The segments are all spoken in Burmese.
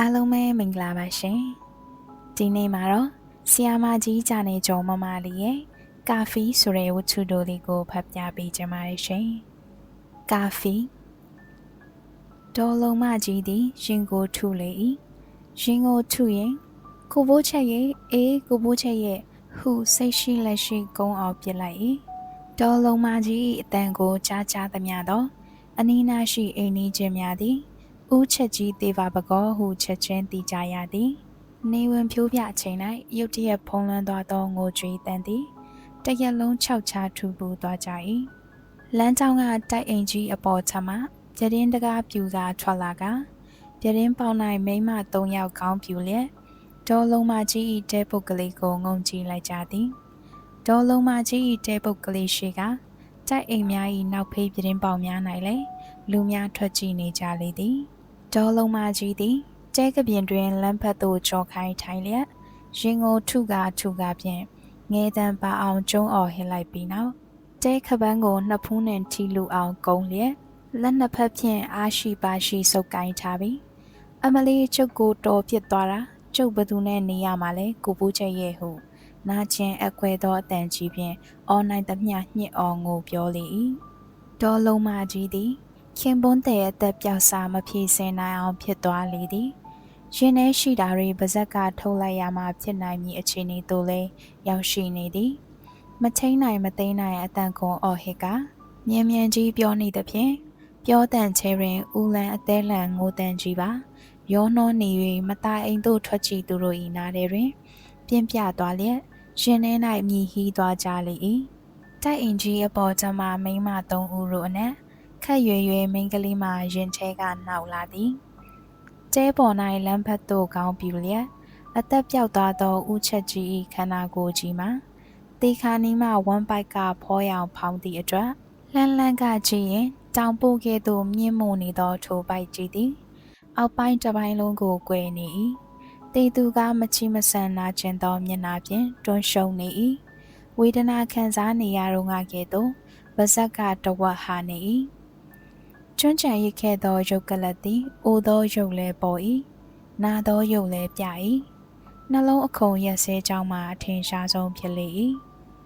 အားလုံးပဲမင်္ဂလာပါရှင်ဒီနေ့မှာတော့ဆီယာမကြီးဂျာနေကျော်မမလေးရဲ့ကာဖီဆိုတဲ့ဝတ္ထုတို့လေးကိုဖတ်ပြပေးကြပါရရှင်ကာဖီဒေါ်လုံးမကြီးသည်ရင်ကိုထုလေ၏ရင်ကိုထုရင်ကိုဘိုးချက်ရဲ့အေးကိုဘိုးချက်ရဲ့ဟုစိတ်ရှိလက်ရှိကုန်းအောင်ပြစ်လိုက်၏ဒေါ်လုံးမကြီး၏အတန်ကိုကြားကြားသမျှသောအနီးနားရှိအိမ်နီးချင်းများသည် ဦးချက်ကြီးတေပါပကောဟုချက်ချင်းတီကြရသည်နေဝင်ဖြိုးပြအချိန်၌ရုတ်တရက်ဖုံးလွှမ်းသွားသောငိုကြွေးတန်သည်တရက်လုံးခြောက်ချထူပူသွားကြ၏လမ်းကြောင်းကတိုက်အိမ်ကြီးအပေါ်ချမှပြတင်းတကားပြူစာထွက်လာကပြတင်းပေါင်၌မိန်းမ၃ယောက်ခေါင်းပြူလျက်ဒေါ်လုံးမကြီး၏တဲပုတ်ကလေးကိုငုံကြည့်လိုက်ကြသည်ဒေါ်လုံးမကြီး၏တဲပုတ်ကလေးရှိကတိုက်အိမ်များ၏နောက်ဖေးပြတင်းပေါင်များ၌လည်းလူများထွက်ကြည့်နေကြလေသည် ဒေါ်လုံးမကြီးသည်ကျဲကပြင်းတွင်လမ်းဖက်သို့ကြော်ခိုင်းထိုင်လျက်ရင်ကိုထုကာထုကာဖြင့်ငဲတန်းပါအောင်ကျုံးအော်ဟစ်လိုက်ပြီးနောက်ကျဲခပန်းကိုနှစ်ဖူးနှင့်ထီလူအောင်ကုန်းလျက်လက်နှစ်ဖက်ဖြင့်အားရှိပါရှိစုပ်ကိုင်းထားပြီးအမလီကျုပ်ကိုတော်ပြစ်သွားတာကျုပ်ဘသူနဲ့နေရမှာလဲကိုပူးချက်ရဲ့ဟုနာချင်းအခွဲသောအတန်ကြီးဖြင့်အော်နိုင်သမျှညှစ်အောင်ကိုပြောလေ၏ဒေါ်လုံးမကြီးသည် ခင်ပွန်းတဲ့အသက်ပြောက်စာမဖြေစင်နိုင်အောင်ဖြစ်သွားလေသည်ရှင်ထဲရှိတာတွေပါဇက်ကထုတ်လိုက်ရမှဖြစ်နိုင်မည်အခြေအနေသို့လဲရောက်ရှိနေသည်မချင်းနိုင်မသိနိုင်အတန်ကုန်အော်ဟစ်ကမြန်မြန်ကြီးပြောနေသဖြင့်ပြောတန်ချဲရင်ဦးလန်အသေးလန်ငိုတန်ကြီးပါရောနှောနေ၍မသားအိမ်သို့ထွက်ကြည့်သူတို့၏နားထဲတွင်ပြင်းပြသွားလျက်ရှင်ထဲ၌မြည်ဟီးသွားကြလေ၏တိုက်အင်ကြီးအပေါ်ကျမမိမ၃ဦးတို့အနက် ခက်ရွယ်ရွယ်မိန်းကလေးမှရင်ထဲကနှောက်လာသည်ကျဲပေါ်၌လမ်းဖက်သို့ကောင်းပြူလျက်အသက်ပြောက်သွားသောဦးချက်ကြီး၏ခန္ဓာကိုယ်ကြီးမှာတေခါနီးမှဝမ်ပိုက်ကဖောရောင်ဖောင်းသည့်အတွက်လှမ်းလှမ်းကကြည့်ရင်တောင်ပို့ကဲ့သို့မြင့်မို့နေသောထိုပိုက်ကြီးသည် အောက်ပိုင်းတစ်ပိုင်းလုံးကို꿰နေ၏တေသူကမချီမဆန်နာကျင်သောမျက်နှာဖြင့်တွန်းရှုံနေ၏ဝေဒနာခံစားနေရတော့ငါကဲ့သို့ပါဇက်ကတဝက်ဟာနေ၏ ကျွမ်းချံရခဲ့သောရုပ်ကလတ်သည်အိုသောရုပ်လည်းပေါ်၏နာသောရုပ်လည်းပြ၏နှလုံးအခုံရက်စဲကြောင်းမှာအထင်ရှားဆုံးဖြစ်လေ၏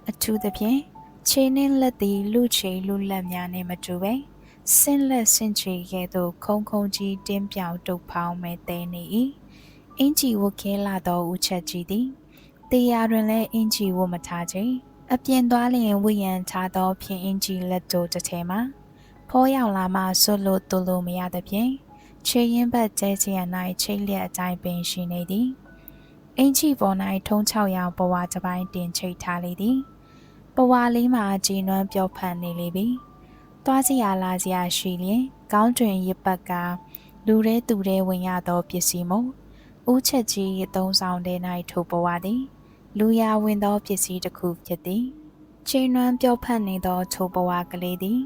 အထူးသဖြင့်ခြေနှင်းလက်သည်လူချေလူလက်များနှင့်မတူပဲဆင်းလက်ဆင်းချေကဲ့သို့ခုံခုံကြီးတင်းပြောင်တုပ်ဖောင်းမဲ့တဲနေ၏အင်ကြီးဝခဲလာသောဦးချက်ကြီးသည်တရားတွင်လည်းအင်ကြီးဝမထားခြင်းအပြင်သွားလျင်ဝိယံထားသောဖြင့်အင်ကြီးလက်တို့တစ်ထဲမှာ ဖောရောက်လာမှဆွလို့တူလို့မရသဖြင့်ခြေရင်ဘက်ကျဲချရ၌ချိတ်လျက်အတိုင်းပင်ရှိနေသည်အင်ကြီးပေါ်၌ထုံးချောက်ရောင်ဘဝတစ်ပိုင်းတင်ချိတ်ထားလေသည်ဘဝလေးမှာကြည်နွမ်းပြောဖန်နေလေပြီသွားစီရလာစီရရှိလျင်ကောင်းတွင်ရစ်ပတ်ကလူရဲသူရဲဝင်ရသောပစ္စည်းမို့ဦးချက်ကြီးအသုံးဆောင်တဲ့၌ထိုဘဝသည်လူရဝင်သောပစ္စည်းတစ်ခုဖြစ်သည်ချိန်နွမ်းပြောဖတ်နေသောထိုဘဝကလေးသည်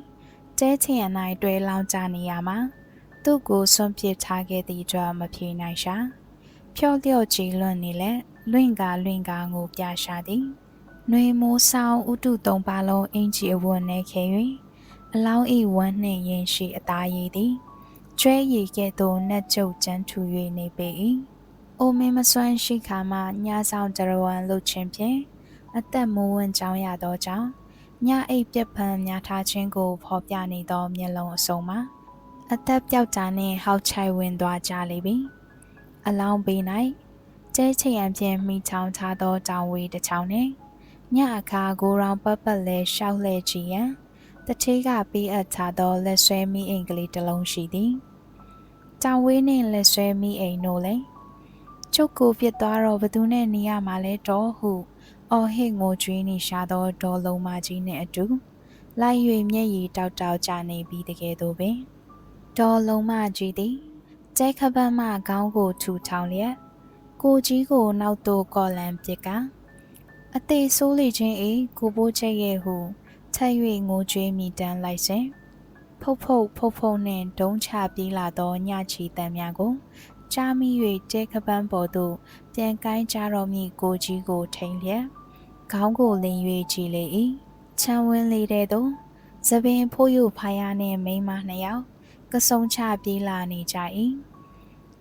တဲချင်ရ၌တွဲလောင်းကြနေရမှာသူ့ကိုဆွန့်ပစ်ထားခဲ့သည့်အတွက်မဖြေနိုင်ရှာဖြော့လျော့ကြည်လွန့်နေလဲလွင့်ကာလွင့်ကာကိုပြရှာသည်နှွေမိုးဆောင်ဥတုသုံးပါလုံးအင်ကြီးအဝတ်နေခဲ့၍အလောင်းဤဝမ်းနှင့်ရင်ရှိအသားရည်သည်ကျွဲရည်ကဲ့သို့နှက်ကျုပ်ကျန်းထူ၍နေပေ၏အိုမင်းမစွမ်းရှိခါမှညဆောင်ကြရဝံလှုပ်ခြင်းဖြင့်အသက်မိုးဝန်းကြောင်းရသောကြောင့် ညအိပ်ပြက်ဖန်များထားခြင်းကိုဖော်ပြနေသောမျက်လုံးအစုံမှာအသက်ပြောက်တာနှင့်ဟောက်ချိုင်ဝင်သွားကြလိမ့်ပြီအလောင်းပေ၌ကျဲချင်ရန်ဖြင့်မိချောင်းထားသောတောင်ဝေးတစ်ချောင်းနှင့်ညအခါကိုရောင်ပတ်ပတ်လဲရှောက်လှဲကြည့်ရန်တထေးကပေးအပ်ထားသောလက်ဆွဲမိအိမ်ကလေးတစ်လုံးရှိသည်တောင်ဝေးနှင့်လက်ဆွဲမိအိမ်တို့လည်းကျုပ်ကိုပြစ်သွားတော့ဘသူနဲ့နေရမှာလဲတော့ဟု အော်ဟစ်ငိုကြွေးနေရှာသောဒေါ်လုံးမကြီးနှင့်အတူလိုက်၍မျက်ရည်တောက်တောက်ကျနေပြီးတကယ်တော့ပင်ဒေါ်လုံးမကြီးသည်ကျဲခပတ်မှခေါင်းကိုထူထောင်လျက်ကိုကြီးကိုနောက်သို့ကော်လန်ပစ်ကအသေးဆိုးလေခြင်းအေကိုဘိုးချက်ရဲ့ဟုထက်၍ငိုကြွေးမိတမ်းလိုက်စဉ်ဖုတ်ဖုတ်ဖုတ်ဖုတ်နှင့်ဒုံးချပြေးလာသောညချီတန်များကိုကြားမိ၍တဲခပန်းပေါ်သို့ပြန်ကိုင်းကြတော်မူကိုကြီးကိုထိန်လျက် ခေါင်းကိုလင်၍ကြည်လေ၏ချမ်းဝင်းလေးတဲ့သို့သပင်ဖိုးယိုဖားရနှင့်မိန်းမနှစ်ယောက်ကစုံချပြေးလာနေကြ၏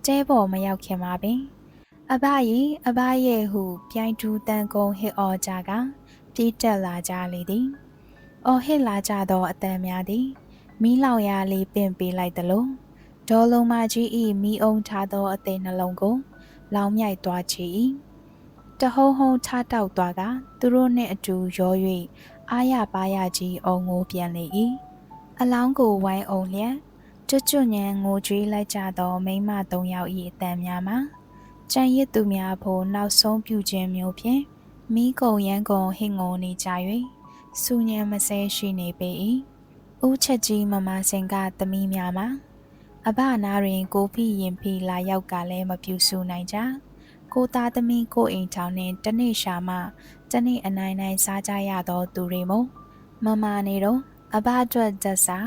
ကျဲပေါ်မရောက်ခင်ပါပင် အဘကြီးအဘရဲ့ဟု ပြိုင်တူတန်ကုန်းဟစ်အော်ကြကပြေးတက်လာကြလေသည်အော်ဟစ်လာကြသောအတန်များသည်မီးလောင်ရာလေးပင်ပေးလိုက်သလိုဒေါ်လုံးမကြီးဤမီးအုံထားသောအသိနှလုံးကို လောင်မြိုက်သွားချ၏ တဟုံဟုံချတောက်သွားကသူတို့နှင့်အတူရော၍အာရပါရကြီးအုံငိုးပြန်လေ၏အလောင်းကိုဝိုင်းအောင်လျက်ကျွတ်ကျွညံငိုကြွေးလိုက်ကြသောမိန်းမ၃ယောက်၏အတန်များမှာကြံရစ်သူများဖို့နောက်ဆုံးပြုခြင်းမျိုးဖြင့်မိကုံရန်ကုန်ဟင်ငိုနေကြ၍စူညံမဆဲရှိနေပေ၏ဦးချက်ကြီးမမစင်ကသမီးများမှာအဘနာတွင်ကိုဖိရင်ဖိလာရောက်ကလည်းမပြူစုနိုင်ကြ ကိုသားသမီးကိုအိမ်ထောင်နှင့်တနေ့ရှာမှတနေ့အနိုင်နိုင်စားကြရသောသူတွေမို့မမနေတော့အဘအတွက်သက်စာ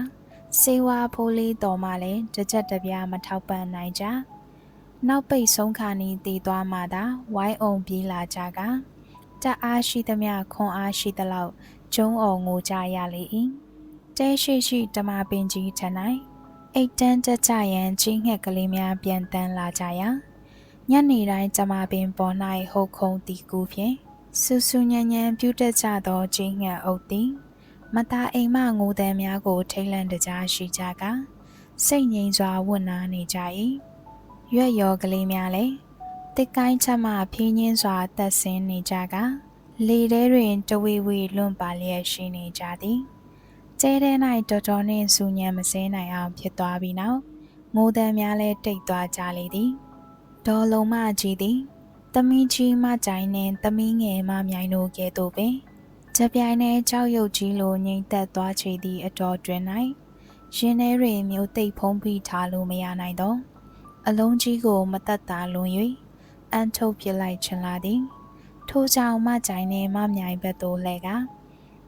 စေဝါဖိုးလေးတော်မှလည်းတစ်ချက်တစ်ပြားမထောက်ပံ့နိုင်ကြနောက်ပိတ်ဆုံးခါနီတည်သွားမှသာဝိုင်းအောင်ပြေးလာကြကတက်အားရှိသမျှခွန်အားရှိသလောက်ကျုံအောင်ငိုကြရလေ၏တဲရှိရှိဓမ္မပင်ကြီးထ၌အိတ်တန်းတက်ကြရန်ကြီးငှက်ကလေးများပြန်တန်းလာကြရာ ညနေတိုင်းဓမ္မပင်ပေါ်၌ဟုတ်ခုံတီကူဖြင့်ဆူဆူညံညံပြုတ်တက်ကြသောကြီးငှက်အုပ်သည်မသားအိမ်မငိုသည်များကို ထိတ်လန့်တကြားရှိကြကစိတ်ငြိမ်စွာဝတ်နာနေကြ၏ရွက်ရောကလေးများလည်းတစ်ကိုင်းချက်မှဖြင်းညင်းစွာတက်ဆင်းနေကြကလေထဲတွင်တဝီဝီလွန့်ပါလျက်ရှိနေကြသည်ကျဲတဲ့၌တော်တော်နှင့်စူညံမစဲနိုင်အောင်ဖြစ်သွားပြီးနောက်ငိုသည်များလည်းတိတ်သွားကြလေသည် ဒေါ်လုံးမကြီးသည်သမီးကြီးမကြိုင်နှင့်သမီးငယ်မမြိုင်တို့ကဲ့သို့ပင်ကြပြိုင်နဲ့ကြောက်ရွံ့ကြီးလိုငိမ့်သက်သွားချေသည့်အတော်တွင်၌ရင်ထဲတွင်မျိုးသိပ်ဖုံးပြီးထားလို့မရနိုင်တော့အလုံးကြီးကိုမတတ်တာလွန်၍အန်ထုတ်ပြလိုက်ချင်လာသည်ထို့ကြောင့်မကြိုင်နှင့်မမြိုင်ဘက်သို့လဲက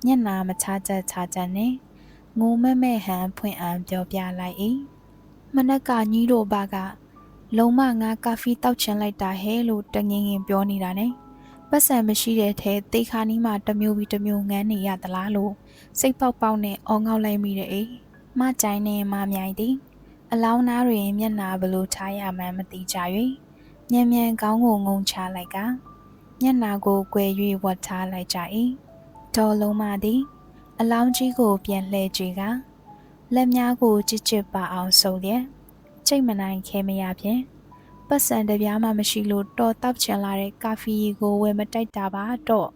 ညနာမချချက်ချချက်နှင့်ငိုမဲမဲဟန်ဖွင့်အံပြောပြလိုက်၏မနက်ကညီးတို့ဘာက လုံမငါကာဖီတောက်ချင်လိုက်တာဟဲလို့တငင်ငင်ပြောနေတာနဲ့ပတ်စံမရှိတဲ့ထဲတေခါနီးမှတမျိုးပြီးတမျိုးငန်းနေရသလားလို့စိတ်ပေါက်ပေါက်နဲ့အော်ငေါက်လိုက်မိတဲ့အေးမကြိုင်နဲ့မမြိုင်သည်အလောင်းသားတွင်မျက်နာဘလို့ထားရမှန်းမသိကြ၍ညံမြန်ကောင်းကိုငုံချလိုက်ကမျက်နာကို꿰၍ဝတ်ထားလိုက်ကြ၏ဒေါ်လုံးမသည်အလောင်းကြီးကိုပြန်လှည့်ကြည့်ကလက်များကိုကြစ်ကြစ်ပါအောင်ဆုပ်လျက် ချိန်မနိုင်ခဲမရဖြင့်ပတ်စံတပြားမှမရှိလို့တော်တောက်ချင်လာတဲ့ကာဖီကိုဝယ်မတိုက်တာပါတော့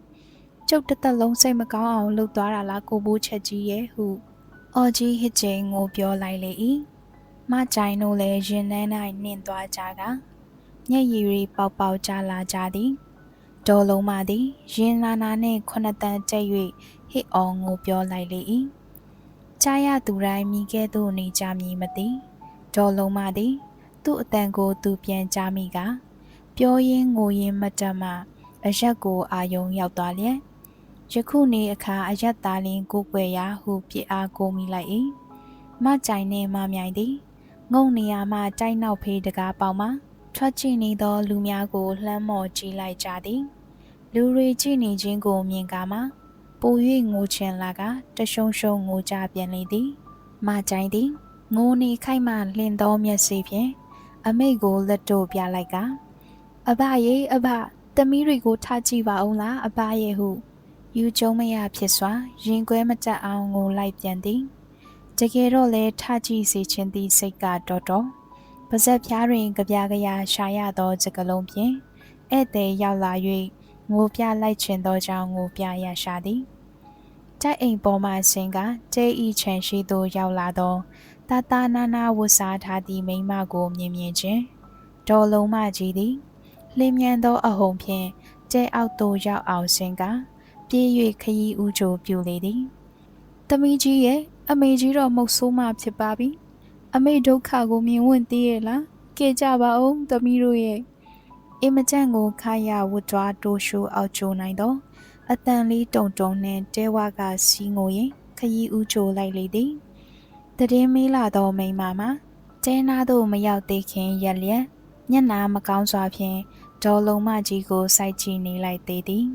ကျုပ်တစ်သက်လုံးစိတ်မကောင်းအောင်လှုပ်သွားတာလားကိုဘိုးချက်ကြီးရဲ့ဟုအော်ကြီးဟစ်ချိန်ကိုပြောလိုက်လေ၏မကြိုင်တို့လည်းရင်နှန်း၌နှင်သွားကြကညက်ရည်ရီပေါက်ပေါက်ကြလာကြသည်ဒေါ်လုံးမသည်ရင်နာနာနှင့်ခုနှစ်တန်ကျက်၍ဟစ်အောင်ကိုပြောလိုက်လေ၏ကြားရသူတိုင်းမိကဲ့သို့နေကြမည်မသိ ဒေါ်လုံးမသည် သူ့အတန်ကိုသူပြန်ကြားမိကပြောရင်းငိုရင်းမတတ်မှအရက်ကိုအာယုံရောက်သွားလျက်ယခုနေအခါအရက်သားလင်းကိုွယ်ရာဟုပြအားကိုမိလိုက်၏မကြိုင်နှင့်မမြိုင်သည်ငုံနေရမှတိုက်နောက်ဖေးတကားပေါက်မှထွက်ချနေသောလူများကိုလှမ်းမော်ကြည့်လိုက်ကြသည်လူတွေကြည့်နေခြင်းကိုမြင်ကမှပို၍ငိုချင်လာကတရှုံရှုံငိုကြပြန်လေသည်မကြိုင်သည် ငိုနေခိုက်မှလှင်သောမျက်စိဖြင့်အမိတ်ကိုလက်တို့ပြလိုက်ကအဘရေအဘသမီးတွေကိုထားကြည့်ပါအောင်လားအဘရေဟုယူကျုံမရဖြစ်စွာရင်ခွဲမတက်အောင်ငိုလိုက်ပြန်သည်တကယ်တော့လဲထားကြည့်စေခြင်းသည်စိတ်ကတော်တော်ပါဇက်ဖျားတွင်ကြပြကြရာရှာရသောစကလုံးဖြင့်ဧည့်သည်ရောက်လာ၍ငိုပြလိုက်ခြင်းသောကြောင့်ငိုပြရရှာသည်တိုက်အိမ်ပေါ်မှဆင်းကတဲဤချန်ရှိသို့ရောက်လာသော တာတာနာနာဝတ်စားထားသည့်မိန်းမကိုမြင်မြင်ချင်းဒေါ်လုံးမကြီးသည်လင်းမြန်သောအဟုန်ဖြင့်ကျဲအောက်သို့ရောက်အောင်ဆင်းကပြေး၍ခရီးဦးချိုပြူလေသည်။တမီးကြီးရဲ့အမေကြီးတော့မုတ်ဆိုးမှဖြစ်ပါပြီ။အမေဒုက္ခကိုမြင်ဝင်သေးရဲ့လား။ကြကြပါဦးတမီးတို့ရဲ့အင်မကြန့်ကိုခါရဝတ်သွားတိုးရှိုးအောက်ကျိုးနိုင်တော့အတန်လေးတုံတုံနဲ့တဲဝါကစီးငိုရင်ခရီးဦးချိုလိုက်လေသည်။ တည်င်းမေးလာသောမိန်းမမှာကျဲနာသို့မရောက်သေးခင်ရက်လျက်မျက်နာမကောင်းစွာဖြင့်ဒေါ်လုံးမကြီးကိုစိုက်ကြည့်နေလိုက်သေးသည်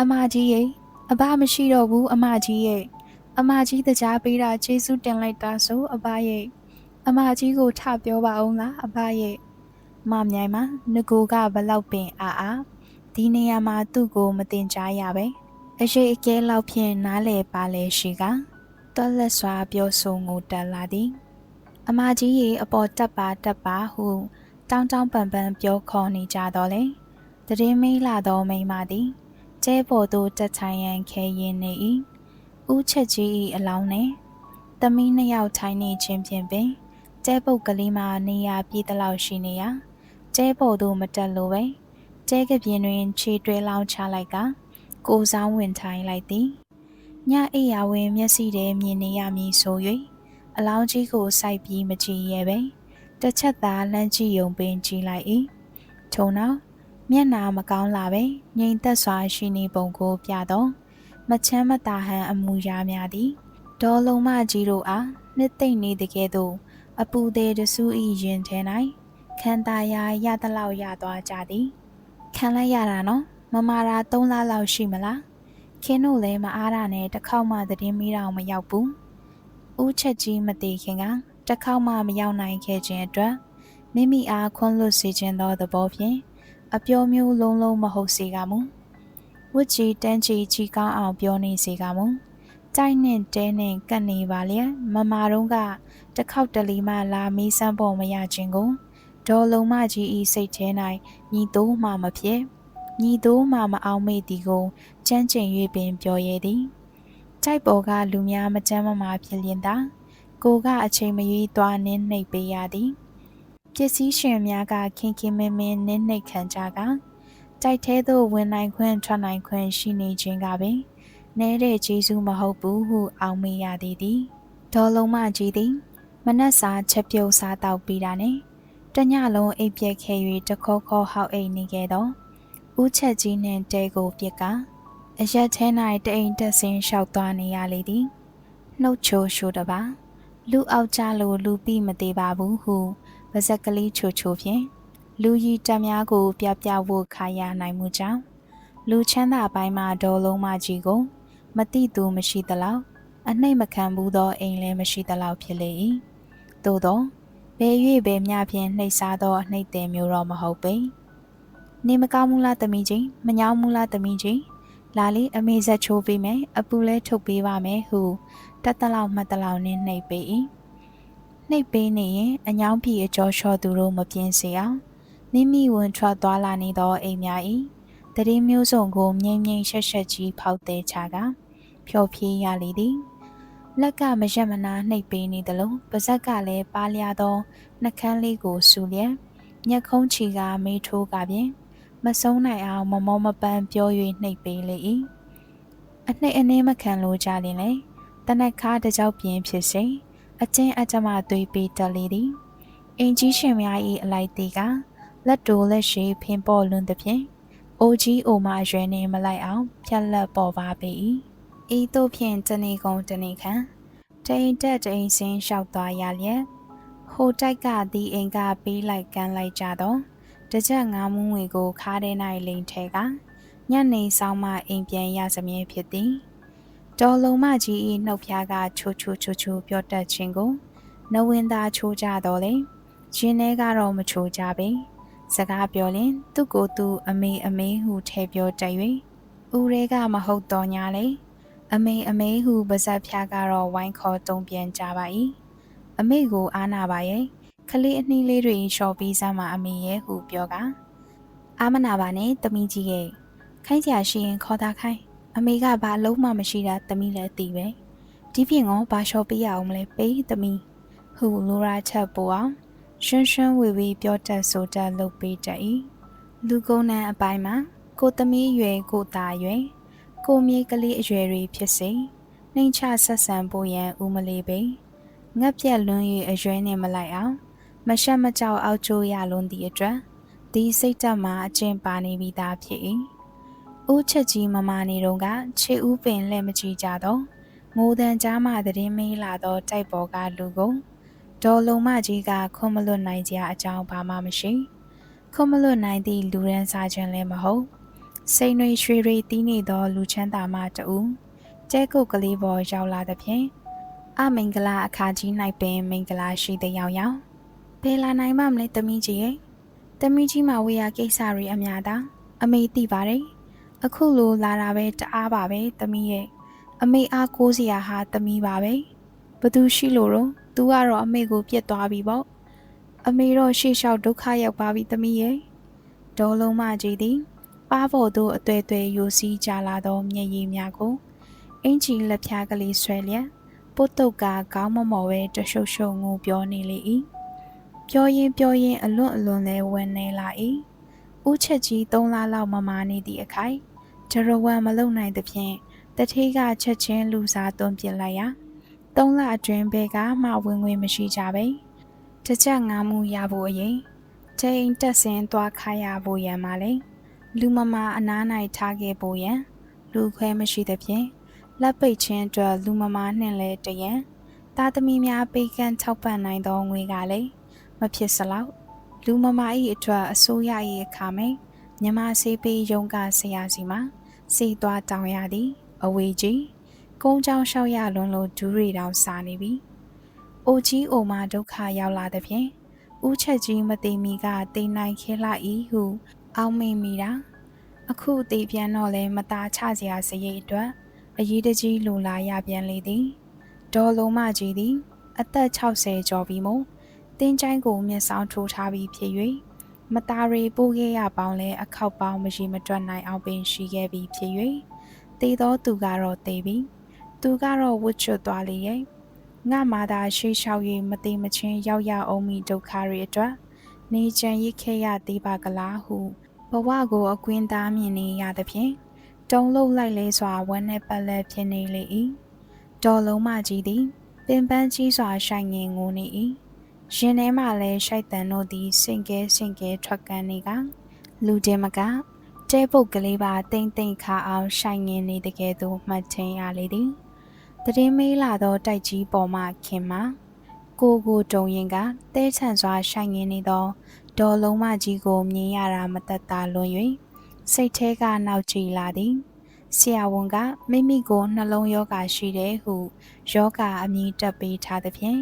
အမကြီးရဲ့အဘမရှိတော့ဘူးအမကြီးရဲ့အမကြီးတကြားပေးတာကျေးဇူးတင်လိုက်တာဆိုအဘရဲ့အမကြီးကိုထပြောပါအောင်လားအဘရဲ့မမြိုင်မှာငကိုကဘလောက်ပင်အာအာဒီနေရာမှာသူ့ကိုမတင်ကြားရပဲအရေးအကဲလောက်ဖြင့်နားလေပါလေရှိက တော်လက်စွာပြောဆိုငိုတက်လာသည်အမကြီးရေအပေါ်တက်ပါတက်ပါဟု တောင်းတောင်းပန်ပန်ပြောခေါ်နေကြတော့လေတရင်မေးလာသောမိန်းမသည်ကျဲပေါ်သို့တက်ထိုင်ရန်ခဲရင်နေ၏ဦးချက်ကြီး၏အလောင်းနှင့်သမီးနှစ်ယောက်ထိုင်နေခြင်းဖြင့်ပင်ကျဲပုတ်ကလေးမှနေရာပြည်တလောက်ရှိနေရာကျဲပေါ်သို့မတက်လို့ပဲကျဲကပြင်းတွင်ခြေတွဲလောင်းချလိုက်ကကိုဆောင်ဝင်ထိုင်လိုက်သည် ညအိယာဝင်မျက်စိထဲမြင်နေရမည်ဆို၍အလောင်းကြီးကိုစိုက်ပြီးမကြည့်ရဲပဲတစ်ချက်သာလှမ်းကြည့်ယုံပင်ကြည့်လိုက်၏ထုံနောက်မျက်နာမကောင်းလာပဲငြိမ်သက်စွာရှိနေပုံကိုပြတော့မချမ်းမသာဟန်အမူအရာများသည်ဒေါ်လုံးမကြီးတို့အားနှစ်သိမ့်နေတကယ်သို့အပူသေးတဆူဤရင်ထဲ၌ခံတာရာရသလောက်ရသွားကြသည်ခံလိုက်ရတာနော်မမာရာ၃လလောက်ရှိမလား ခင်းတို့လည်းမအားရနဲ့တစ်ခေါက်မှသတင်းမီးတောင်မရောက်ဘူးဦးချက်ကြီးမသေးခင်ကတစ်ခေါက်မှမရောက်နိုင်ခဲ့ခြင်းအတွက်မိမိအားခွန်းလွတ်စေခြင်းသောသဘောဖြင့်အပြောမျိုးလုံးလုံးမဟုတ်စေကမူဝစ်ကြီးတန်းကြီးကြီးကောင်းအောင်ပြောနေစေကမူကြိုက်နဲ့တဲနဲ့ကတ်နေပါလျက်မမာတုံးကတစ်ခေါက်တလီမှလာမီးစမ်းပေါ်မရခြင်းကိုဒေါ်လုံးမကြီးဤစိတ်ထဲ၌ညီတိုးမှမဖြစ် ညီတိုးမှမအောင်မေ့သည်ကိုကြမ်းကျင်၍ပင်ပြောရသည်ကြိုက်ပေါ်ကလူများမကြမ်းမမာဖြစ်လျင်သာကိုကအချိန်မရွေးသွားနင်းနှိပ်ပေးရသည်ပစ္စည်းရှင်များကခင်ခင်မင်းမင်းနင်းနှိပ်ခံကြကတိုက်ထဲသို့ဝင်နိုင်ခွင့်ထွက်နိုင်ခွင့်ရှိနေခြင်းကပင်နဲတဲ့ဂျေစုမဟုတ်ဘူးဟုအောင်မေးရသည်သည်ဒေါ်လုံးမကြီးသည်မနက်စာချက်ပြုတ်စားတောက်ပြီးတာနဲ့တညလုံးအိပ်ပြက်ခဲ့၍တခေါခေါဟောက်အိမ်နေခဲ့တော့ ဦးချက်ကြီးနှင့်တဲကိုပြစ်ကအရက်ထဲ၌တအိမ်တက်ဆင်းလျှောက်သွားနေရလေသည်နှုတ်ချိုရှိုးတပါလူအောက်ကြလို့လူပြီးမသေးပါဘူးဟုပါဇက်ကလေးချိုချိုဖြင့်လူကြီးတက်များကို ပြပြဖို့ခါရနိုင်မှုကြောင့်လူချမ်းသာပိုင်းမှာဒေါ်လုံးမကြီးကို မတိသူမရှိသလောက်အနှိတ်မခံဘူးသောအိမ်လည်းမရှိသလောက်ဖြစ်လေ၏သို့သောဘယ်၍ဘယ်မျှဖြင့်နှိပ်စားသောအနှိတ်သည်မျိုးတော့မဟုတ်ပေ နေမကောင်းဘူးလားသမီးကြီးမညောင်းဘူးလားသမီးကြီးလာလေအမေဇက်ချိုးပေးမယ်အပူလဲထုတ်ပေးပါမယ်ဟုတက်တလောက်မှတ်တလောက်နဲ့နှိပ်ပေး၏နှိပ်ပေးနေရင်အညောင်းပြည်အကျော်လျှော့သူတို့မပြင်းစေအောင်မိမိဝင်ထွက်သွားလာနေသောအိမ်များ၏တတိမျိုးစုံကိုငိမ့်ငိမ့်ရှက်ရှက်ကြီးဖောက်သေးချကဖြော်ဖြေးရလေသည်လက်ကမရက်မနာနှိပ်ပေးနေသလိုပါဇက်ကလည်းပါလျာသောနှကန်းလေးကိုဆူလျက်ညက်ခုံးချီကမေးထိုးကပြင် မဆုံးနိုင်အောင်မမောမပန်းပြော၍နှိပ်ပေးလေ၏အနှိပ်အနှင်းမခံလို့ကြရင်လေတနက်ခါတကြောက်ပြင်းဖြစ်စေအချင်းအကြမသွေးပေးတလေသည်အင်ကြီးရှင်များ၏အလိုက်သေးကလက်တိုလက်ရှိဖင်ပေါ်လွန်းသည်ဖြင့်အိုကြီးအိုမရွယ်နေမလိုက်အောင်ဖြက်လက်ပေါ်ပါပေ၏ဤသို့ဖြင့်တနေကုန်တနေခံတိန်တက်တိန်စင်းလျှောက်သွားရလျက်ဟိုတိုက်ကသည်အိမ်ကပေးလိုက်ကမ်းလိုက်ကြတော့ တကြက်ငါးမူးငွေကိုခါးထဲ၌လိန်ထဲကညနေဆောင်မှအိမ်ပြန်ရစမြဲဖြစ်သည်တော်လုံးမကြီး၏နှုတ်ဖျားကချိုချိုချိုချိုပြောတတ်ခြင်းကိုနဝင်းသားချိုးကြတော့လေရှင်ထဲကတော့မချိုးကြပေစကားပြောရင်သူ့ကိုယ်သူအမေအမေဟုထဲပြောတတ်၍ဦးရဲကမဟုတ်တော့ညာလေအမေအမေဟုပါဇက်ဖျားကတော့ဝိုင်းခေါ်တုံပြန်ကြပါ၏အမေကိုအားနာပါရဲ့ ခလေးအနှီးလေးတွေလျှော်ပြီးစမ်းမအမေရဲ့ဟုပြောကအာမနာပါနဲ့တမီးကြီးရဲ့ခိုင်းစရာရှိရင်ခေါ်တာခိုင်းအမေကဘာလုံးမှမရှိတာတမီးလည်းသိပဲဒီပြင်ကောဘာလျှော်ပေးရအောင်မလဲပေးတမီးဟုလိုရာချက်ပူအောင်ရွှန်းရွှန်းဝေဝေပြောတတ်ဆိုတတ်လုပ်ပေးတတ်၏လူကုန်းနန်းအပိုင်းမှာကိုသမီးရွယ်ကိုသားရွယ်ကိုမြေးကလေးအရွယ်တွေဖြစ်စေနှိမ်ချဆက်ဆံဖို့ရန်ဦးမလေးပေငက်ပြက်လွန်း၍အရွယ်နှင့်မလိုက်အောင် မရှက်မကြောက်အောက်ကျိုးရလွန်းသည့်အတွက်ဒီစိတ်တက်မှာအကျင့်ပါနေပြီးသားဖြစ်၏ဦးချက်ကြီးမမနေတော့ကခြေဦးပင်လက်မကြည့်ကြတော့ငိုတန်ကြားမှသတင်းမေးလာသောတိုက်ပေါ်ကလူကိုဒေါ်လုံးမကြီးကခွန်မလွတ်နိုင်ကြအကြောင်းဘာမှမရှိခွန်မလွတ်နိုင်သည့်လူရန်စားခြင်းလည်းမဟုတ်စိန်တွေရွှေတွေတီးနေသောလူချမ်းသာမတူကျဲကုတ်ကလေးပေါ်ရောက်လာသဖြင့်အမင်္ဂလာအခါကြီး၌ပင်မင်္ဂလာရှိတဲ့ယောင်ယောင် ဘယ်လာနိုင်မှမလဲသမီးကြီးရဲ့တမီးကြီးမဝေးရကိစ္စတွေအများတာအမေသိပါတယ်အခုလိုလာတာပဲတအားပါပဲတမီးရဲ့အမေအားကိုးစရာဟာတမီးပါပဲဘသူရှိလို့တော့သူကတော့အမေကိုပြစ်သွားပြီပေါ့အမေတော့ရှေ့လျှောက်ဒုက္ခရောက်ပါပြီတမီးရဲ့ဒေါ်လုံးမကြီးသည်ပါဖို့သို့အတွေ့အတွေ့ယူစည်းကြလာသောမျက်ရည်များကိုအင်ချီလက်ဖြားကလေးဆွဲလျက်ပုတ်တုတ်ကခေါင်းမမော်ပဲတရှုပ်ရှုပ်ငိုပြောနေလေ၏ ပြောရင်ပြောရင်အလွန်အလွန်လဲဝင်နေလာ၏ဦးချက်ကြီး၃လလောက်မမာနေသည့်အခိုက်ဂျရဝံမလုံနိုင်သဖြင့်တထေးကချက်ချင်းလူစားသွန်းပစ်လိုက်ရာ၃လအတွင်းဘဲကမှဝင်ငွေမရှိကြပဲတကြငါမှုရဖို့အရင်ချိန်တက်ဆင်းသွားခါရဖို့ရန်ပါလေလူမမာအနား၌ထားခဲ့ဖို့ရန်လူခွဲမရှိသဖြင့်လက်ပိတ်ချင်းအတွက်လူမမာနှင့်လဲတရန်သားသမီးများပေးကမ်းထောက်ပံ့နိုင်သောငွေကလည်း မဖြစ်စလောက်လူမမာ၏အတွက်အစိုးရ၏အခါမိန်မြမဆေးပေးရုံးကဆရာစီမှာစီသွားတောင်းရသည် အဝေးကြီးကုန်းချောင်းလျှောက်ရလွန်းလို့ဒူးရီတောင်စာနေပြီ။အိုကြီးအိုမဒုက္ခရောက်လာသဖြင့်ဥချက်ကြီးမသိမီကတိမ်နိုင်ခဲလာ၏ဟုအောက်မေ့မိတာအခုတေပြန်တော့လဲမသားချစရာစရိတ်အတွက်အရေးတကြီးလိုလာရပြန်လေသည်ဒေါ်လုံးမကြီးသည် အသက်60ကျော်ပြီမို့ တင်းချိုင်းကိုမျက်စောင်းထိုးထားပြီးဖြစ်၍မသားရီပိုးခဲ့ရပေါင်းလဲအခောက်ပေါင်းမရှိမတွက်နိုင်အောင်ပင်ရှိခဲ့ပြီးဖြစ်၍တေသောသူကတော့တေပြီသူကတော့ဝှချွတ်သွားလေရဲ့ငါမှသာရှေးလျှောက်၍မတိမချင်းရောက်ရအောင်မိဒုက္ခတွေအတွက်နေချင်ရခဲ့ရသေးပါကလားဟုဘဝကိုအကွင်းသားမြင်နေရသဖြင့်တုံးလုံးလိုက်လဲစွာဝမ်းနဲ့ပတ်လက်ဖြစ်နေလေ၏ဒေါ်လုံးမကြီးသည်ပင်ပန်းကြီးစွာရှိုင်ငင်ငိုနေ၏ ရင်ထဲမှလည်းရှိုက်တန်တို့သည်စင်ကဲစင်ကဲထွက်ကန်းနေကလူတင်မကတဲပုတ်ကလေးပါတိမ့်တိမ့်ခါအောင်ရှိုင်ငင်နေတကယ်သို့မှတ်ထင်ရလေသည်တည်မေးလာသောတိုက်ကြီးပေါ်မှခင်မှာကိုကိုတုံရင်ကတဲချန်စွာရှိုင်ငင်နေသောဒေါ်လုံးမကြီးကိုမြင်ရတာမသက်သာလွန်၍စိတ်ထဲကနောက်ကြည့်လာသည်ဆရာဝန်ကမိမိကိုနှလုံးယောဂရှိတယ်ဟုယောဂအမည်တက်ပေးထားသဖြင့်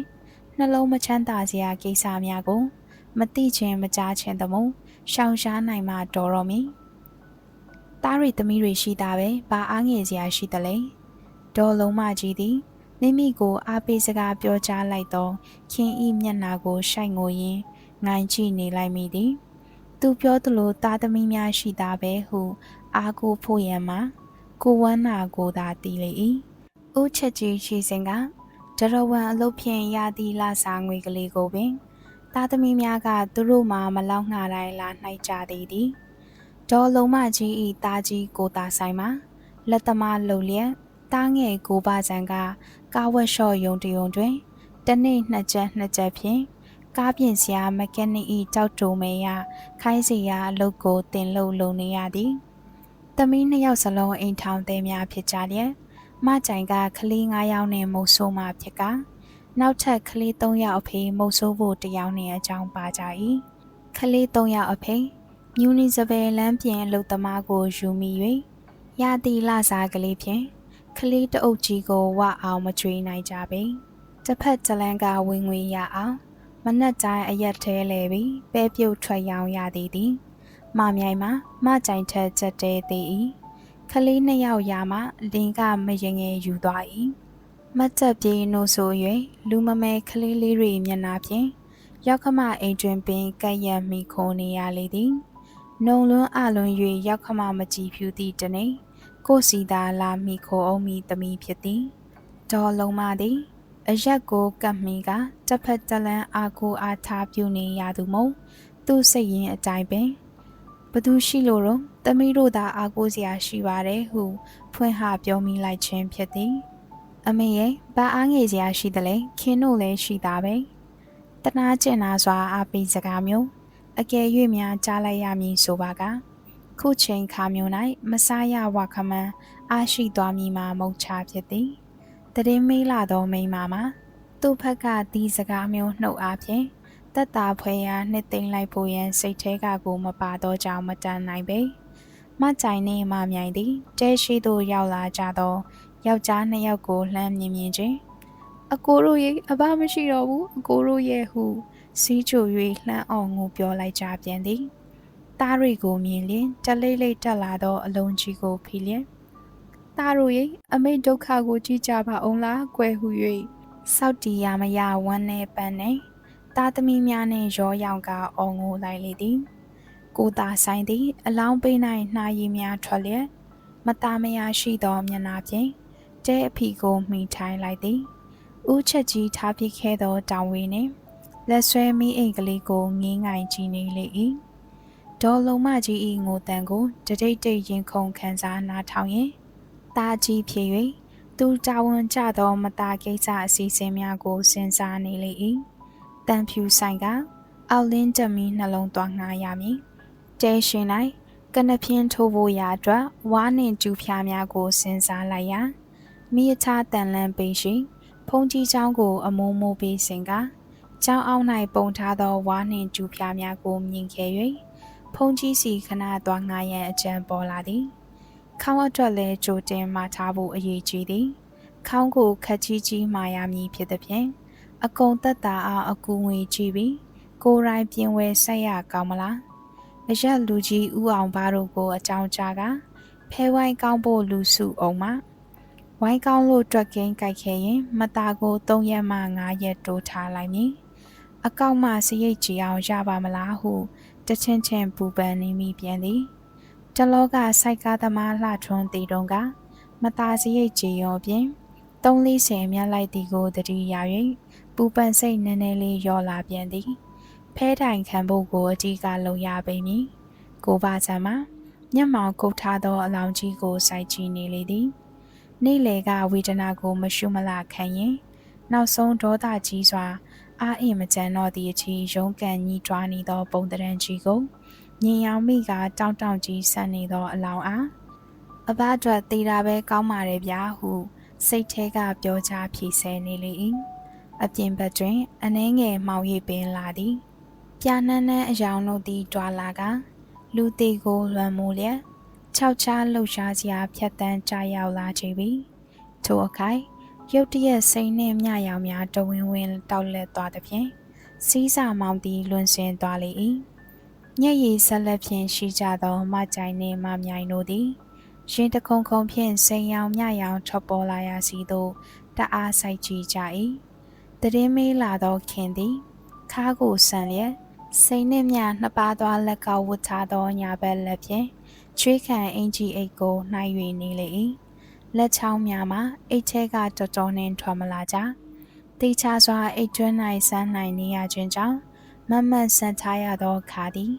နှလုံးမချမ်းသာစရာကိစ္စများကို မသိခြင်းမကြားခြင်းတမို့ရှောင်ရှားနိုင်မှတော်တော်မီသားရီသမီးတွေရှိတာပဲဘာအားငယ်စရာရှိသလဲဒေါ်လုံးမကြီးသည်မိမိကိုအားပေးစကားပြောကြားလိုက်သောခင်ဤမျက်နာကိုရှိုက်ငိုရင်းငိုင်ကြည့်နေလိုက်မိသည်သူပြောသလိုသားသမီးများရှိတာပဲဟု အားကိုဖို့ရန်မှာကိုဝမ်းနာကိုသာတီးလေ၏ဦးချက်ကြီးရှိစဉ်က ဒရဝံအလုတ်ဖြင့်ရသည့်လာစာငွေကလေးကိုပင်သားသမီးများကသူတို့မှမလောက်ငှတိုင်းလာနှိုက်ကြသည်သည်ဒေါ်လုံးမကြီးဤသားကြီးကိုသာဆိုင်မှာလက်သမားလုံလျက်တားငယ်ကိုပါစံကကားဝက်လျှော့ယုံတယုံတွင်တနေ့နှစ်ချက်နှစ်ချက်ဖြင့်ကားပြင်စရာမကနစ်ဤကြောက်တုံမဲရခိုင်းစီရာအလုပ်ကိုတင်လို့လုံနေရသည်သမီးနှစ်ယောက်စလုံးအိမ်ထောင်သည်များဖြစ်ကြလျက် မကြိုင်ကကလေး9ယောက်နဲ့မုတ်ဆိုးမှဖြစ်ကနောက်ထပ်ကလေး3ယောက်အဖေမုတ်ဆိုးဖို့တယောက်နဲ့အကြောင်းပါကြ၏ကလေး3ယောက်အဖေမြူနီစပယ်လမ်းပြင်အလုတ်သမားကိုယူမိ၍ရသည့်လစားကလေးဖြင့်ကလေးတအုပ်ကြီးကိုဝအောင်မကျွေးနိုင်ကြပေတစ်ဖက်တလန်းကဝင်ငွေရအောင်မနှက်တိုင်းအရက်သေးလေပြီးပဲပြုတ်ထွက်ရောင်ရသည်သည်မမြိုင်မှာမကြိုင်ထက်ချက်တဲသေး၏ ကလေးနှစ်ယောက်ရာမှလင်ကမရင်ငယ်ယူသွား၏မတ်တက်ပြေးနိုးဆို၍လူမမဲကလေးလေးတွေမျက်နှာဖြင့်ရောက်ခမအိမ်တွင်ပင်ကက်ရက်မိခိုးနေရလေသည်နှုံလွန်းအလွန်၍ရောက်ခမမကြည့်ဖြူသည့်တနေ့ကိုစီသာလာမိခိုအောင်မိသမီးဖြစ်သည်ဒေါ်လုံးမသည်အရက်ကိုကပ်မိကတစ်ဖက်တလန်းအာကိုအားထားပြုနေရသူမို့သူ့စိတ်ရင်းအတိုင်းပင်ဘသူရှိလို့တော့ သမီးတို့သာအာကိုစရာရှိပါတယ်ဟု ဖွင့်ဟပြောမိလိုက်ခြင်းဖြစ်သည်အမေရဲ့ဘာအားငယ်စရာရှိသလဲခင်းတို့လည်းရှိတာပဲတနာကျင်နာစွာအားပေးစကားမျိုးအကယ်၍များကြားလိုက်ရမည်ဆိုပါကခုချိန်ခါမျိုး၌မဆားရဝခမန်းအားရှိသွားမည်မှာမုတ်ချဖြစ်သည်တည်မေးလာသောမိန်းမမှာသူ့ဖက်ကဒီစကားမျိုးနှုတ်အားဖြင့်တက်တာဖွဲရာနှစ်သိမ့်လိုက်ဖို့ရန်စိတ်ထဲကကိုမပါတော့ကြောင်မတန်နိုင်ပေ မကြိုင်နေမှမြိုင်သည်တဲရှိသို့ရောက်လာကြသောယောက်ျားနှစ်ယောက်ကိုလှမ်းမြင်မြင်ချင်းအကိုတို့ရဲ့အဘမရှိတော့ဘူးအကိုတို့ရဲ့ဟုစီးချို၍လှမ်းအောင်ငိုပြောလိုက်ကြပြန်သည်သားတွေကိုမြင်လျင်တလိမ့်လိမ့်တက်လာသောအလုံးကြီးကိုဖိလျင်သားတို့၏အမိတ်ဒုက္ခကိုကြည့်ကြပါအောင်လားကွယ်ဟု၍စောက်တီရမရဝမ်းနေပန်းနေသားသမီးများနှင့်ရောရောင်ကအော်ငိုလိုက်လေသည် ကိုသာဆိုင်သည် အလောင်းပိ၌နှာရည်များထွက်လျက်မသားမယားရှိသောမျက်နှာဖြင့်တဲအဖီကိုမှီထိုင်လိုက်သည်ဦးချက်ကြီးထားပစ်ခဲ့သောတောင်ဝေနှင့်လက်ဆွဲမိအိမ်ကလေးကိုငင်းငိုင်ကြည့်နေလေ၏ဒေါ်လုံးမကြီး၏ငိုတန်ကိုတတိတ်တိတ်ရင်ခုန်ခံစားနားထောင်ရင်တာကြီးဖြစ်၍သူတာဝန်ကျသောမตาကိစ္စအစီအစဉ်များကိုစဉ်းစားနေလေ၏တန်ဖြူဆိုင်ကအောက်လင်းတမီနှလုံးသွငှားရမည် တဲရှင်၌ကနပြင်းထိုးဖို့ရာအတွက်ဝါနှင့်ကျူဖျားများကိုစဉ်းစားလိုက်ရာမိအချတန်လန်းပင်ရှိဖုန်ကြီးเจ้าကို အမိုးမိုးပေးစဉ်ကကျောင်းအောက်၌ပုံထားသောဝါနှင့်ကျူဖျားများကိုမြင်ခဲ့၍ဖုန်ကြီးစီခဏသွားငှားရန်အကြံပေါ်လာသည်ခေါင်းအတွက်လည်းကြိုတင်မှာထားဖို့အရေးကြီးသည်ခေါင်းကိုခက်ကြီးကြီးမှာရမည်ဖြစ်သည်ဖြင့်အကုံသက်တာအောင်အကူငွေကြည့်ပြီးကိုယ်တိုင်ပြင်ဝဲဆက်ရကောင်းမလား အရက်လူကြီးဥအောင်ဘာတို့ကိုအကြောင်းကြားကဖဲဝိုင်းကောင်းဖို့လူစုအောင်မှာဝိုင်းကောင်းလို့တွက်ကင်းကြိုက်ခဲ့ရင်မသားကို3ရက်မှ5ရက်တိုးထားလိုက်မည်အကောက်မှစရိတ်ကြည်အောင်ရပါမလားဟုတချင်းချင်းပူပန်နေမိပြန်သည်တလောကစိုက်ကားသမားလှထွန်းတီတုံကမသားစရိတ်ကြည်ရောဖြင့်3-40မြတ်လိုက်သည်ကိုတတိယ၍ပူပန်စိတ်နည်းနည်းလေးရောလာပြန်သည် ဖဲတိုင်ခံဖို့ကိုအကြီးကလုံရပေမည်ကိုပါချံမှာမျက်မှောင်ကုတ်ထားသောအလောင်းကြီးကိုစိုက်ကြည့်နေလေသည်နေ့လေကဝေဒနာကို မရှုမလခံရင် နောက်ဆုံးဒေါသကြီးစွာအာအင်မကြမ်းတော့သည့်အချီရုံးကန်ကြီးတွားနေသော ပုံတရံကြီးကိုညင်ရောင်မိကတောင်းတောင်းကြီးဆန်နေသောအလောင်းအားအဘအတွက်သေးတာပဲကောင်းပါတယ်ဗျာဟုစိတ်ထဲကပြောချဖြေဆဲနေလေ၏အပြင်ဘက်တွင်အနှဲငယ်မှောင်ရိပ်ပင်လာသည် ပြာနှန်းနှန်းအယောင်တို့သည်တွာလာက လူသေးကိုလွန်မိုးလျက်ခြောက်ချားလှုပ်ရှားစရာဖြတ်တန်းကြရောက်လာချေပြီထိုအခိုက်ရုတ်တရက်စိန်နှင့်မြရောင်များတဝင်းဝင်းတောက်လက်သွားသည်ဖြင့်စီးစာမောင်သည်လွန်ဆင်းသွားလေ၏ညက်ရည်ဆက်လက်ဖြင့်ရှိကြသောမကြိုင်နှင့်မမြိုင်တို့သည်ရင်တခုံခုံဖြင့်စိန်ရောင်မြရောင်ထွက်ပေါ်လာရာစီသို့တအားဆိုင်ကြည့်ကြ၏တရင်မေးလာသောခင်သည်ခါးကိုဆန်လျက် စိန်နှင့်မြနှစ်ပါးသောလက်ကောက်ဝတ်ထားသောညာဘက်လက်ဖြင့်ချွေးခံအင်ကြီးအိတ်ကိုနှိုင်း၍နေလေ၏လက်ချောင်းများမှာအိတ်ထဲကတော်တော်နှင်းထွက်မလာကြတေချာစွာအိတ်ကျွန်း၌ဆန်းနိုင်နေရခြင်းကြောင့်မမတ်ဆန်ထားရသောခါသည်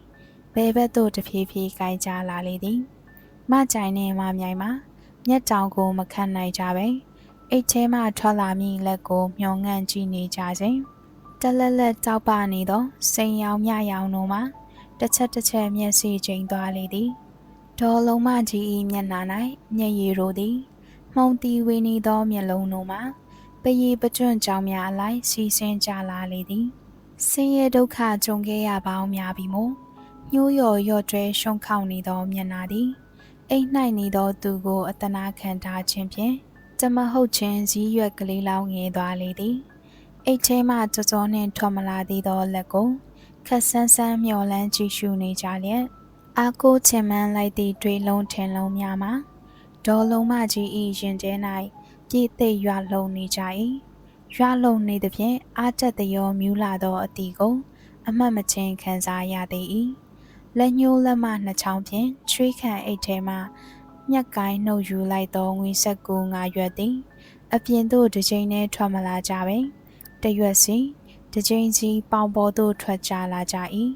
ဘဲဘက်သို့တဖြည်းဖြည်းကိုင်းကြလာလေသည်မကြိုင်နှင့်မမြိုင်မှာမျက်တောင်ကိုမခံနိုင်ကြပဲအိတ်ထဲမှထွက်လာမည့်လက်ကိုမျောငန့်ကြည့်နေကြစဉ် တလက်လက်တောက်ပနေသောစိန်ရောင်မြရောင်တို့မှာတစ်ချက်တစ်ချက်မျက်စိချိန်သွားလေသည်ဒေါ်လုံးမကြီး၏မျက်နှာ၌မျက်ရည်တို့သည်မှုံတီဝေနေသောမျက်လုံးတို့မှာပရီပကျွန့်ကြောင်များအလိုက်စီစင်းကြလာလေသည်ဆင်းရဲဒုက္ခကြုံခဲ့ရပေါင်းများပြီမို့ညှိုးရော်ရော့ကျွဲရှုံခေါနေသောမျက်နှာသည်အိတ်၌နေသောသူကိုအတနာခံထားခြင်းဖြင့်တမဟုတ်ခြင်းစည်းရွက်ကလေးလောင်းငယ်သွားလေသည် အိတ်ထဲမှကြောကြောနှင့်ထွက်မလာသေးသောလက်ကိုခက်ဆန်းဆန်းမျောလန်းကြည့်ရှုနေကြလျက်အာကိုချင်မှန်းလိုက်သည့်တွေးလုံးထင်လုံးများမှာဒေါ်လုံးမကြီးဤရင်ထဲ၌ပြည့်သိပ်ရွာလုံနေကြ၏ရွာလုံနေသဖြင့်အာတက်တရောမြူးလာသောအတီကိုအမှတ်မချင်းခံစားရသေး၏လက်ညှိုးလက်မနှစ်ချောင်းဖြင့်ချွေးခံအိတ်ထဲမှမြက်ကိုင်းနှုတ်ယူလိုက်သောငွေဆက်ကူငါရွက်သည် အပြင်သို့တစ်ချိန်နဲ့ထွက်မလာကြပဲ တရွက်စီတစ်ချိန်စီပေါင်ပေါ်သို့ထွက်ကြလာကြ၏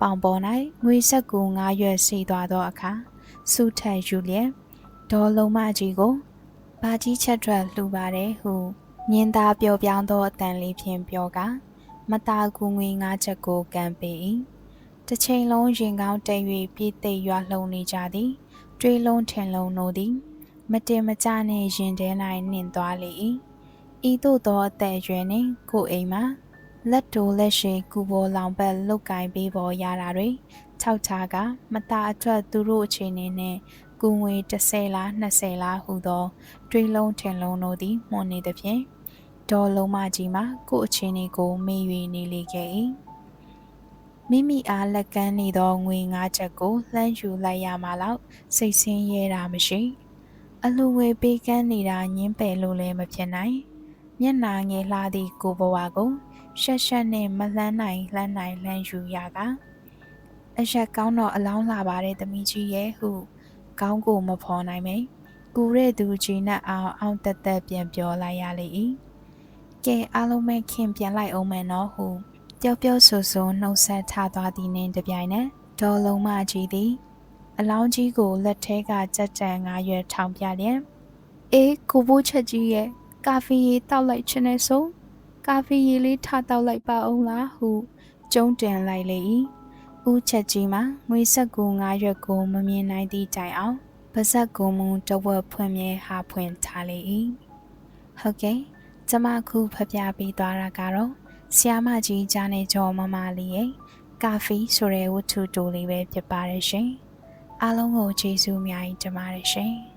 ပေါင်ပေါ်၌ငွေဆက်ကူငါရွက်စီသွားသောအခါစုထက်ယူလျက်ဒေါ်လုံးမကြီးကိုဘာကြီးချက်ထွက်လှူပါတယ်ဟုညင်သာပျော်ပြောင်းသောအတန်လေးဖြင့်ပြောကမตาကူငွေငါးချက်ကိုကံပေး၏တစ်ချိန်လုံးရင်ကောင်းတိတ်၍ပြည့်သိပ်ရွာလှုံနေကြသည်တွေးလုံးထင်လုံးတို့သည် မတင်မကြနှင့်ရင်ထဲ၌နှင်သွားလေ၏ ဤသို့သောအသက်အရွယ်နှင့်ကိုအိမ်မှာလက်တိုလက်ရှိကူပေါ်လောင်ပတ်လုတ်ကင်ပေးပေါ်ရတာတွေထောက်ထားကမตาအတွက်သူတို့အခြေအနေနဲ့ကူငွေ30လား20လားဟုသော တွေးလုံးထင်လုံးတို့သည်မှုန်နေသဖြင့်ဒေါ်လုံးမကြီးမှာကို့အခြေအနေကိုမေ့၍နေလေခဲ့၏မိမိအားလက်ကမ်းနေသောငွေငါးချက်ကိုလှမ်းယူလိုက်ရမှလောက်စိတ်ဆင်းရဲတာမရှိ အလှငွေပေးကမ်းနေတာညင်းပယ်လို့လည်းမဖြစ်နိုင် မျက်နာငယ်လှသည့်ကိုဘဝကိုရှက်ရှက်နဲ့မလှမ်းနိုင်လှမ်းနိုင်လှမ်းယူရကအရက်ကောင်းတော့အလောင်းလာပါတယ်သမီးကြီးရဲ့ဟုကောင်းကိုမဖော်နိုင်မေကူတဲ့သူကြီးနဲ့အောင်အောင်တက်တက်ပြန်ပြောလိုက်ရလေ၏ကဲအားလုံးပဲခင်ပြန်လိုက်အောင်မယ်နော်ဟုပျော်ပျော်ဆူဆူနှုတ်ဆက်ထသွားသည်နှင့်တပြိုင်နက်ဒေါ်လုံးမကြီးသည် အလောင်းကြီးကိုလက်ထဲကကြက်ကြံငါရွယ်ထောင်ပြလျက်အေးကိုဘိုးချက်ကြီးရဲ့ ကာဖီရေတောက်လိုက်ချင်တဲ့ဆိုကာဖီရေလေးထတောက်လိုက်ပါအောင်လားဟုကျုံးတင်လိုက်လေ၏ဦးချက်ကြီးမှာငွေဆက်ကူငါရွက်ကိုမမြင်နိုင်သည့်တိုင်အောင်ပါဇက်ကိုမူတဝက်ဖွင့်မြဲဟာဖွင့်ထားလေ၏ဟုတ်ကဲ့ကျမခုဖပြပေးသွားတာကတော့ဆီယာမကြီးကြားနေကြောမမလေးရဲ့ကာဖီဆိုတဲ့ဝတ္ထုတိုလေးပဲဖြစ်ပါတယ်ရှင်အားလုံးကိုကျေးဇူးအများကြီးတင်ပါတယ်ရှင်